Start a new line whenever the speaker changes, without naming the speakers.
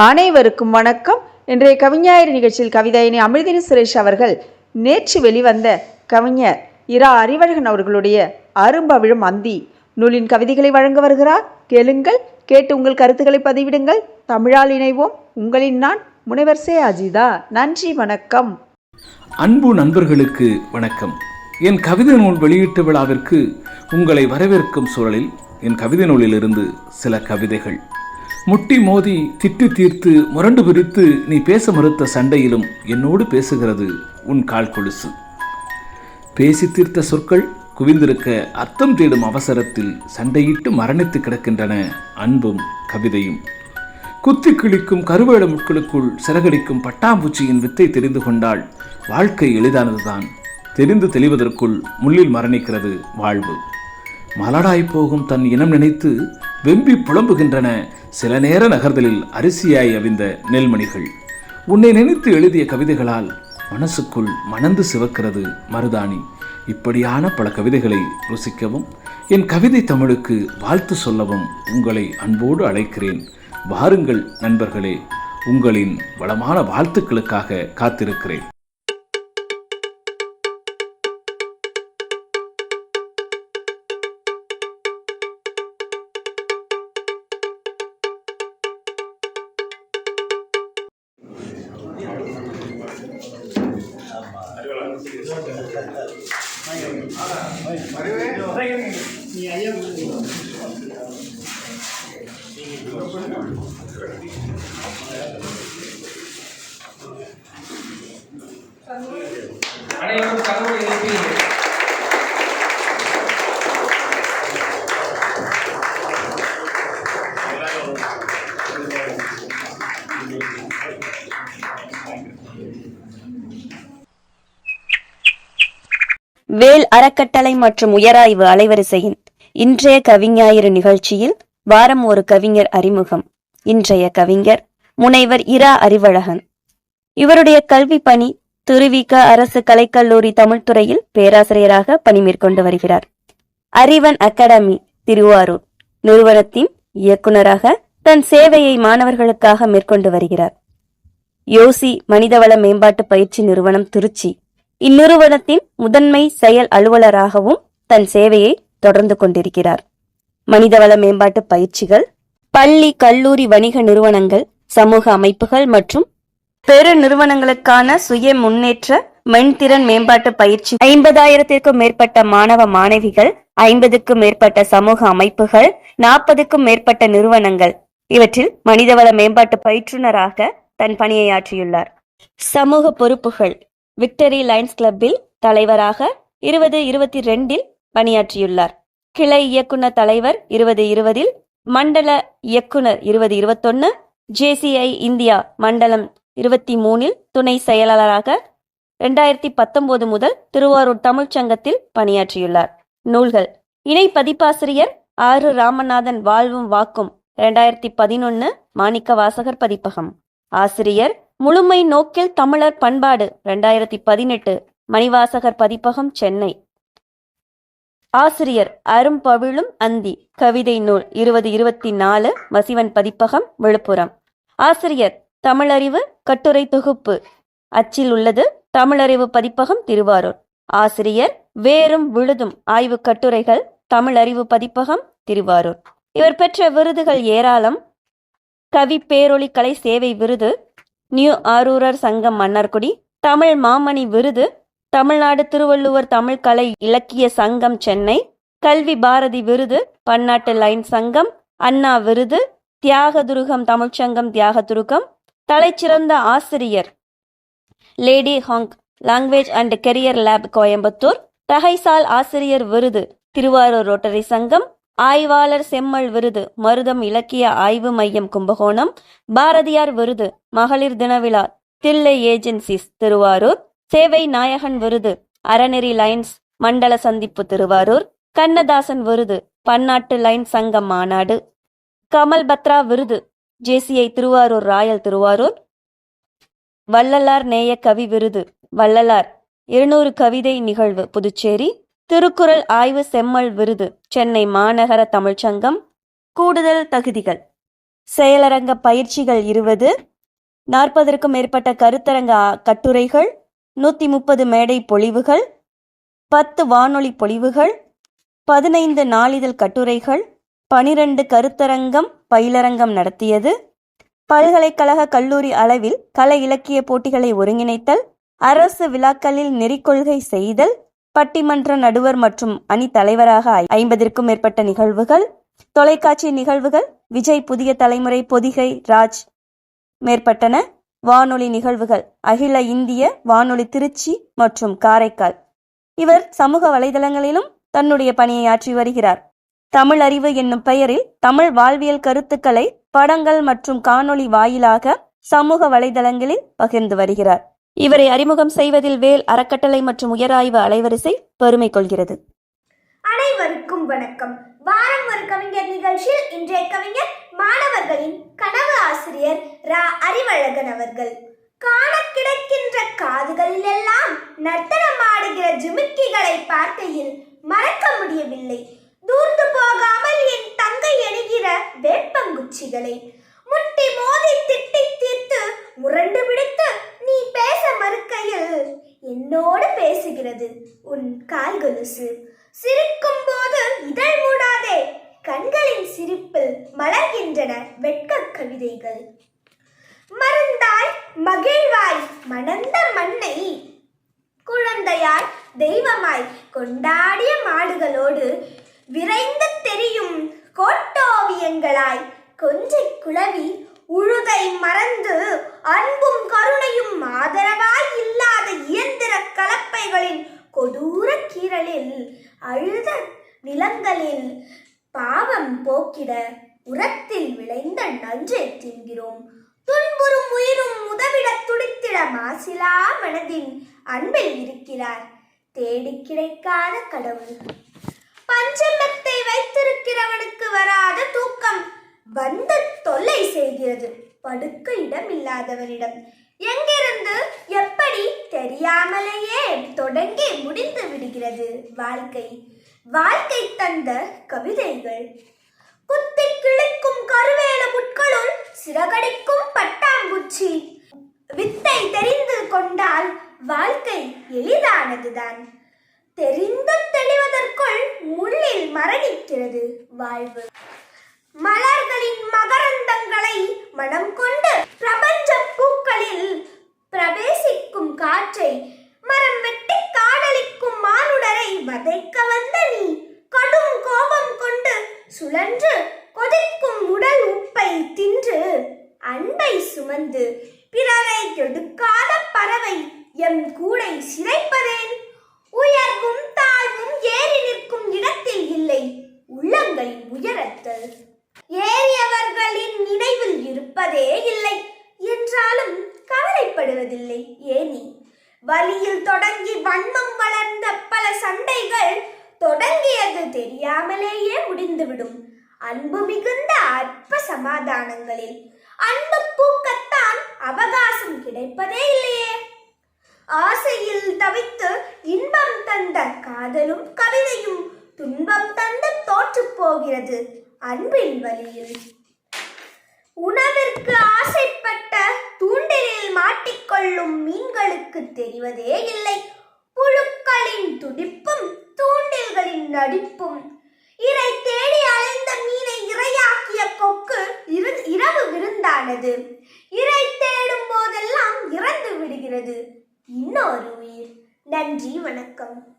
அனைவருக்கும் வணக்கம். இன்றைய கவிஞாயிறு நிகழ்ச்சியில் கவிதையினை அமிர்தினி சுரேஷ் அவர்கள் நேற்று வெளிவந்த கவிஞர் இரா அறிவழகன் அவர்களுடைய அரும்பவிழும் அந்தி. நூலின் கவிதைகளை வழங்க வருகிறார். கேளுங்கள். கேட்டு உங்கள் கருத்துக்களை பதிவிடுங்கள். தமிழால் இணைவோம். உங்களின் நான் முனைவர் சே அஜிதா. நன்றி வணக்கம்.
அன்பு நண்பர்களுக்கு வணக்கம். என் கவிதை நூல் வெளியீட்டு விழாவிற்கு உங்களை வரவேற்கும் சூழலில் என் கவிதை நூலிலிருந்து சில கவிதைகள். முட்டி மோதி திட்டு தீர்த்து முரண்டு பிரித்து நீ பேச மறுத்த சண்டையிலும் என்னோடு பேசுகிறது உன் கால் கொலுசு. பேசி தீர்த்த சொற்கள் குவிந்திருக்க அர்த்தம் தேடும் அவசரத்தில் சண்டையிட்டு மரணித்து கிடக்கின்றன அன்பும் கவிதையும். குத்தி கிழிக்கும் கருவேட முட்களுக்குள் சிறகடிக்கும் பட்டாம்பூச்சியின் வித்தை தெரிந்து கொண்டால் வாழ்க்கை எளிதானதுதான். தெரிந்து தெளிவதற்குள் முள்ளில் மரணிக்கிறது வாழ்வு. மலடாய் போகும் தன் இனம் நினைத்து வெம்பி புலம்புகின்றன சில நேர நகர்தலில் அரிசியாய் அவிந்த நெல்மணிகள். உன்னை நினைத்து எழுதிய கவிதைகளால் மனசுக்குள் மணந்து சிவக்கிறது மருதாணி. இப்படியான பல கவிதைகளை ருசிக்கவும் என் கவிதை தமிழுக்கு வாழ்த்து சொல்லவும் உங்களை அன்போடு அழைக்கிறேன். வாருங்கள் நண்பர்களே உங்களின் வளமான வாழ்த்துக்களுக்காக காத்திருக்கிறேன்.
அனைவரும்
வேல் அறக்கட்டளை மற்றும் உயராய்வு அலைவரிசையின் இன்றைய கவிஞாயிறு நிகழ்ச்சியில் வாரம் ஒரு கவிஞர் அறிமுகம். இன்றைய கவிஞர் முனைவர் இரா அறிவழகன். இவருடைய கல்வி பணி துருவிக அரசு கலைக்கல்லூரி தமிழ்துறையில் பேராசிரியராக பணி மேற்கொண்டு வருகிறார். அறிவன் அகாடமி திருவாரூர். நிறுவனத்தின் இயக்குனராக தன் சேவையை மாணவர்களுக்காக மேற்கொண்டு வருகிறார். யோசி மனிதவள மேம்பாட்டு பயிற்சி நிறுவனம் திருச்சி. இந்நிறுவனத்தின் முதன்மை செயல் அலுவலராகவும் தன் சேவையை தொடர்ந்து கொண்டிருக்கிறார். மனிதவள மேம்பாட்டு பயிற்சிகள் பள்ளி கல்லூரி வணிக நிறுவனங்கள் சமூக அமைப்புகள் மற்றும் பெரு நிறுவனங்களுக்கான சுய முன்னேற்ற மென்திறன் மேம்பாட்டு பயிற்சி. ஐம்பதாயிரத்திற்கும் மேற்பட்ட மாணவ மாணவிகள் ஐம்பதுக்கும் மேற்பட்ட சமூக அமைப்புகள் நாற்பதுக்கும் மேற்பட்ட நிறுவனங்கள் இவற்றில் மனிதவள மேம்பாட்டு பயிற்றுனராக தன் பணியை ஆற்றியுள்ளார். சமூக பொறுப்புகள் விக்டரி லைன்ஸ் கிளப்பில் தலைவராக இருபது இருபத்தி ரெண்டில் பணியாற்றியுள்ளார். கிளை இயக்குனர் தலைவர் இருபது இருபதில் மண்டல இயக்குனர் இருபது இருபத்தொன்னு ஜேசிஐ இந்தியா மண்டலம் இருபத்தி மூணில் துணை செயலாளராக ரெண்டாயிரத்தி பத்தொன்பது முதல் திருவாரூர் தமிழ்ச் சங்கத்தில் பணியாற்றியுள்ளார். நூல்கள். இணை பதிப்பாசிரியர் ஆறு ராமநாதன் வாழ்வும் வாக்கும் ரெண்டாயிரத்தி பதினொன்னு மாணிக்க வாசகர் பதிப்பகம். ஆசிரியர் முழுமை நோக்கில் தமிழர் பண்பாடு. ரெண்டாயிரத்தி பதினெட்டு மணிவாசகர் பதிப்பகம் சென்னை. ஆசிரியர் அரும்பவிழும் அந்தி. கவிதை நூல் இருபது இருபத்தி நாலு வசிவன் பதிப்பகம் விழுப்புரம். ஆசிரியர் தமிழறிவு கட்டுரை தொகுப்பு. அச்சில் உள்ளது தமிழறிவு பதிப்பகம் திருவாரூர். ஆசிரியர் வேறும் விழுதும் ஆய்வு கட்டுரைகள் தமிழறிவு பதிப்பகம் திருவாரூர். இவர் பெற்ற விருதுகள் ஏராளம். கவி பேரொளி கலை சேவை விருது நியூ ஆரூரர் சங்கம் மன்னார்குடி தமிழ் மாமணி விருது தமிழ்நாடு திருவள்ளுவர் தமிழ் கலை இலக்கிய சங்கம் சென்னை கல்வி பாரதி விருது பன்னாட்டு லைன் சங்கம் அண்ணா விருது தியாகதுருகம் தமிழ்ச்சங்கம் தியாகதுருகம் தலைச்சிறந்த ஆசிரியர். Lady Hong language and career lab Coimbatore தகைசால் ஆசிரியர் விருது திருவாரூர் ரோட்டரி சங்கம் ஆய்வாளர் செம்மல் விருது மருதம் இலக்கிய ஆய்வு மையம் கும்பகோணம் பாரதியார் விருது மகளிர் தினவிழா தில்லை ஏஜென்சிஸ் திருவாரூர் சேவை நாயகன் விருது அறநெறி லைன்ஸ் மண்டல சந்திப்பு திருவாரூர் கண்ணதாசன் விருது பன்னாட்டு லைன் சங்கம் மாநாடு கமல் பத்ரா விருது ஜேசிஐ திருவாரூர் ராயல் திருவாரூர் வள்ளலார் நேய கவி விருது வள்ளலார் இருநூறு கவிதை நிகழ்வு புதுச்சேரி திருக்குறள் ஆய்வு செம்மல் விருது சென்னை மாநகர தமிழ்ச்சங்கம் கூடுதல் தகுதிகள். செயலரங்க பயிற்சிகள் இருபது நாற்பதற்கும் மேற்பட்ட கருத்தரங்க கட்டுரைகள் நூற்றி முப்பது மேடை பொழிவுகள் பத்து வானொலி பொழிவுகள் பதினைந்து நாளிதழ் கட்டுரைகள் பனிரெண்டு கருத்தரங்கம் பயிலரங்கம் நடத்தியது. பல்கலைக்கழக கல்லூரி அளவில் கலை இலக்கிய போட்டிகளை ஒருங்கிணைத்தல் அரசு விழாக்களில் நெறிக்கொள்கை செய்தல் பட்டிமன்ற நடுவர் மற்றும் அணி தலைவராக ஐ- ஐம்பதிற்கும் மேற்பட்ட நிகழ்வுகள் தொலைக்காட்சி நிகழ்வுகள் விஜய் புதிய தலைமுறை பொதிகை ராஜ் மேற்பட்டன. வானொலி நிகழ்வுகள் அகில இந்திய வானொலி திருச்சி மற்றும் காரைக்கால். இவர் சமூக வலைதளங்களிலும் தன்னுடைய பணியை ஆற்றி வருகிறார். தமிழ் அறிவு என்னும் பெயரில் தமிழ் வாழ்வியல் கருத்துக்களை படங்கள் மற்றும் காணொளி வாயிலாக சமூக வலைதளங்களில் பகிர்ந்து வருகிறார். இவரை அறிமுகம் செய்வதில் வேல் அறக்கட்டளை மற்றும் உயராய்வு அலைவரிசை பெருமை கொள்கிறது.
அனைவருக்கும் வணக்கம். வாரம் ஒரு கவிஞர் நிகழ்ச்சியில் இன்றைய கவிஞர் மாணவர்களின் கனவு ஆசிரியர் ரா. அறிவழகன் அவர்கள். காண கிடைக்கின்ற காதுகளில் எல்லாம் நர்த்தனமாடுகிற ஜிமிக்கிகளை பார்க்கையில் மறக்க முடியவில்லை. தூர்ந்து போகாமல் என் தங்கை எணுகிற வேப்பங்குச்சிகளை முட்டி மோதி திட்டி தீர்த்து முரண்டு பிடித்து என்னோடு பேசுகிறது. உன் கால் கொலுசு. சிரிக்கும் போது இதழ் மூடாதே. கண்களின் சிரிப்பில் மலர்கின்றன வெட்கக் கவிதைகள். மறந்தாய் மகிழ்வாய் மணந்த மண்ணை. குழந்தையாய் தெய்வமாய் கொண்டாடிய மாடுகளோடு விரைந்து தெரியும் கோட்டோவியங்களாய். கொஞ்சை குழவி உழுதை மறந்து அன்பும் கருணையும் ஆதரவாய் இல்லாத இயந்திர கலப்பைகளின் கொடூர கீறலில் அழுத நிலங்களில் பாவம் போக்கிட உரத்தில் விளைந்த நஞ்சை தின்கிறோம். துன்புறும் உயிரும் உதவிட துடித்திட மாசிலா மனதின் அன்பில் இருக்கிறார். தேடி கிடைக்காத கடவுள். பஞ்சமத்தை வைத்திருக்கிறவனுக்கு வராத தூக்கம். வந்து தொல்லை செய்கிறது. படுக்க இடம் இல்லாதவனிடம் எங்கிருந்து? எப்படி? தெரியாமலேயே தொடங்கி முடிந்து விடுகிறது வாழ்க்கை. வாழ்க்கை தந்த கவிதைகள். குத்தி கிழிக்கும் கருவேல புட்களுள் சிறகடிக்கும் பட்டாம்பூச்சி. வித்தை தெரிந்து கொண்டால் வாழ்க்கை எளிதானதுதான். தெரிந்து தெளிவதற்குள் முள்ளில் மரணிக்கிறது வாழ்வு. மலர்களின் மகரந்தங்களை மனம் கொண்டு பிரபஞ்ச பூக்களில் பிரவேசிக்கும் காற்றை மரம் வெட்டி காடலிக்கும் மானுடரை வதைக்க வந்த நீ கடும் கோபம் கொண்டு சுழன்று கொதிக்கும் உடல் உப்பை தின்று அன்பை சுமந்து பிறரை எடுக்காத பறவை எம் கூடை சிறைப்பதேன் உயர்வும் தாழ்வும் ஏறி நிற்கும் இடத்தில் இல்லை உள்ளங்களின் உயரத்தில். சண்டைகள் தொடங்கியது தெரியாமலேயே முடிந்துவிடும். அன்பு மிகுந்த அற்ப சமாதானங்களில் அன்பு பூக்கத்தான் அவகாசம் கிடைப்பதே இல்லையே. ஆசையில் தவித்து இன்பம் தந்த காதலும் கவிதையும் துன்பம் தந்து தோற்று போகிறது அன்பின் வழியில். உணவிற்கு ஆசைப்பட்ட தூண்டிலில் மாட்டிக்கொள்ளும் மீன்களுக்கு தெரிவதே இல்லை. புழுக்களின் துடிப்பும் தூண்டில்களின் நடிப்பும். இறை தேடி அலைந்த மீனை இரையாக்கிய கொக்கு இரவு விருந்தானது. இறை தேடும் போதெல்லாம் இறந்து விடுகிறது. இன்னொரு உயிர். நன்றி வணக்கம்.